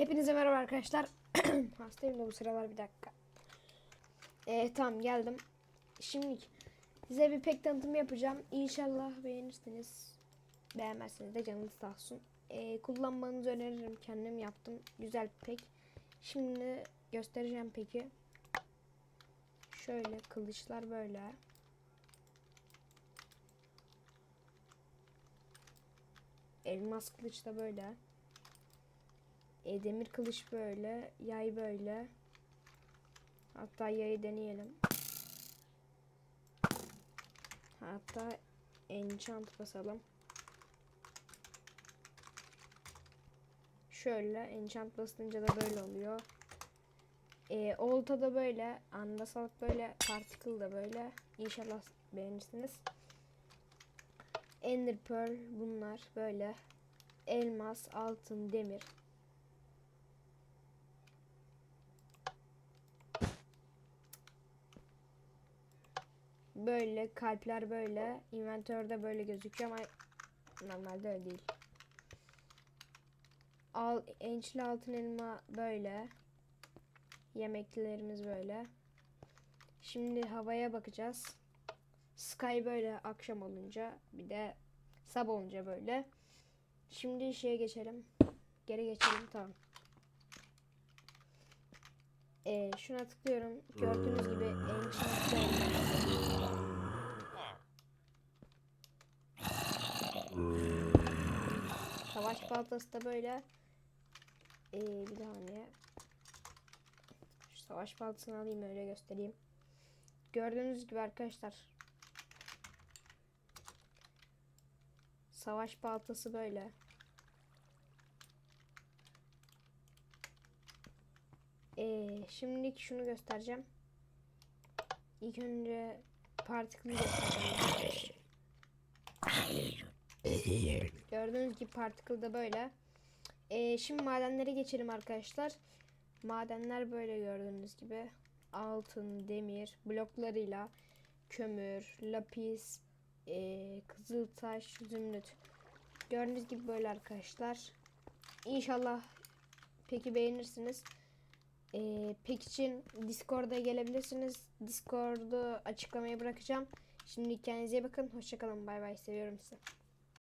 Hepinize merhaba arkadaşlar. Hastayım da bu sıralar bir dakika. Ee, tamam geldim. Şimdi size bir pek tanıtımı yapacağım. İnşallah beğenirsiniz. Beğenmezseniz de canınız sağ olsun. Ee, kullanmanızı öneririm. Kendim yaptım. Güzel bir pek. Şimdi göstereceğim peki. Şöyle kılıçlar böyle. Elmas kılıç da böyle. E, demir kılıç böyle. Yay böyle. Hatta yayı deneyelim. Hatta enchant basalım. Şöyle enchant basınca da böyle oluyor. E, olta da böyle. Andasalık böyle. Particle da böyle. İnşallah beğenirsiniz. Ender Pearl bunlar böyle. Elmas, altın, demir. Böyle kalpler böyle. Inventörde böyle gözüküyor ama normalde öyle değil. Al, ençli altın elma böyle. Yemeklerimiz böyle. Şimdi havaya bakacağız. Sky böyle akşam olunca bir de sabah olunca böyle. Şimdi şeye geçelim. Geri geçelim tamam. Ee, şuna tıklıyorum. Gördüğünüz gibi enchant elma. Savaş baltası da böyle. Ee, bir saniye. Şu savaş baltasını alayım öyle göstereyim. Gördüğünüz gibi arkadaşlar. Savaş baltası böyle. Ee, şimdilik şunu göstereceğim. İlk önce partikülü göstereceğim. Gördüğünüz gibi particle da böyle. Ee, şimdi madenlere geçelim arkadaşlar. Madenler böyle gördüğünüz gibi. Altın, demir bloklarıyla kömür, lapis, ee, kızıltaş, zümrüt. Gördüğünüz gibi böyle arkadaşlar. İnşallah peki beğenirsiniz. Ee, pek için Discord'a gelebilirsiniz. Discord'u açıklamaya bırakacağım. Şimdi kendinize bakın. Hoşçakalın. Bay bay. Seviyorum sizi.